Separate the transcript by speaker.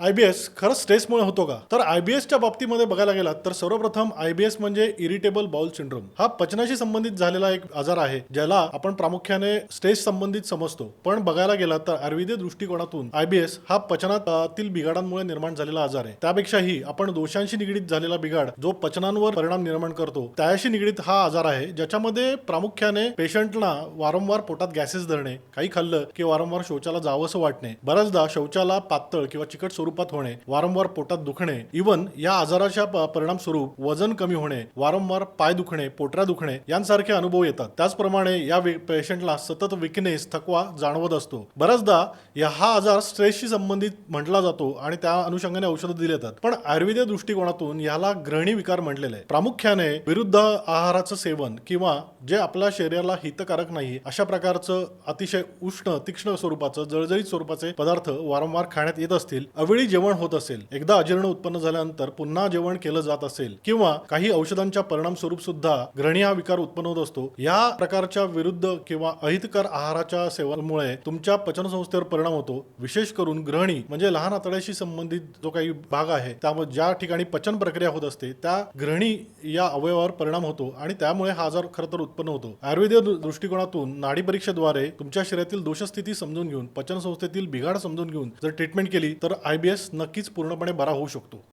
Speaker 1: IBS खरंच स्ट्रेसमुळे होतो का? तर आयबीएसच्या बाबतीमध्ये बघायला गेलात तर सर्वप्रथम आयबीएस म्हणजे इरिटेबल बाउल सिंड्रोम हा पचनाशी संबंधित झालेला एक आजार आहे ज्याला आपण प्रामुख्याने स्ट्रेस संबंधित समजतो. पण बघायला गेला तर आयुर्वेदीय दृष्टिकोनातून आयबीएस हा पचनातील बिघाडांमुळे निर्माण झालेला आजार आहे. त्यापेक्षाही आपण दोषांशी निगडीत झालेला बिघाड जो पचनांवर परिणाम निर्माण करतो त्याशी निगडीत हा आजार आहे ज्याच्यामध्ये प्रामुख्याने पेशंटला वारंवार पोटात गॅसेस धरणे काही खाल्लं की वारंवार शौचाला जावंसं वाटणे बऱ्याचदा शौचाला पातळ किंवा चिकट स्वरूपात होणे वारंवार पोटात दुखणे इवन या आजाराच्या परिणाम स्वरूप वजन कमी होणे वारंवार पाय दुखणे पोटऱ्या दुखणे यांसारखे अनुभव येतात. त्याचप्रमाणे या पेशंटला सतत विकनेस थकवा जाणवत असतो. बऱ्याचदा या हा आजार स्ट्रेसशी संबंधित म्हटला जातो आणि त्या अनुषंगाने औषधं दिली जातात. पण आयुर्वेदिक दृष्टिकोनातून याला ग्रहणी विकार म्हटलेले आहे. प्रामुख्याने विरुद्ध आहाराचं सेवन किंवा जे आपल्या शरीराला हितकारक नाही अशा प्रकारचं अतिशय उष्ण तीक्ष्ण स्वरूपाचं जळजळीत स्वरूपाचे पदार्थ वारंवार खाण्यात येत असतील अवेळी जेवण होत असेल एकदा अजीर्ण उत्पन्न झाल्यानंतर पुन्हा जेवण केलं जात असेल किंवा काही औषधांच्या परिणाम स्वरूप सुद्धा ग्रहणी हा विकार उत्पन्न होत असतो या प्रकारच्या विरुद्ध किंवा अहितकर आहाराच्या सेवनामुळे तुमच्या पचनसंस्थेवर परिणाम होतो. विशेष करून ग्रहणी म्हणजे लहान आतड्याशी संबंधित जो काही भाग आहे त्यामुळे ज्या ठिकाणी पचन प्रक्रिया होत असते त्या ग्रहणी या अवयवावर परिणाम होतो आणि त्यामुळे हा आजार खर तर उत्पन्न होतो. आयुर्वेदीय दृष्टिकोनातून नाडी परीक्षेद्वारे तुमच्या शरीरातील दोषस्थिती समजून घेऊन पचन संस्थेतील बिघाड समजून घेऊन जर ट्रीटमेंट केली तर एस नक्कीच पूर्णपणे बरा होऊ शकतो.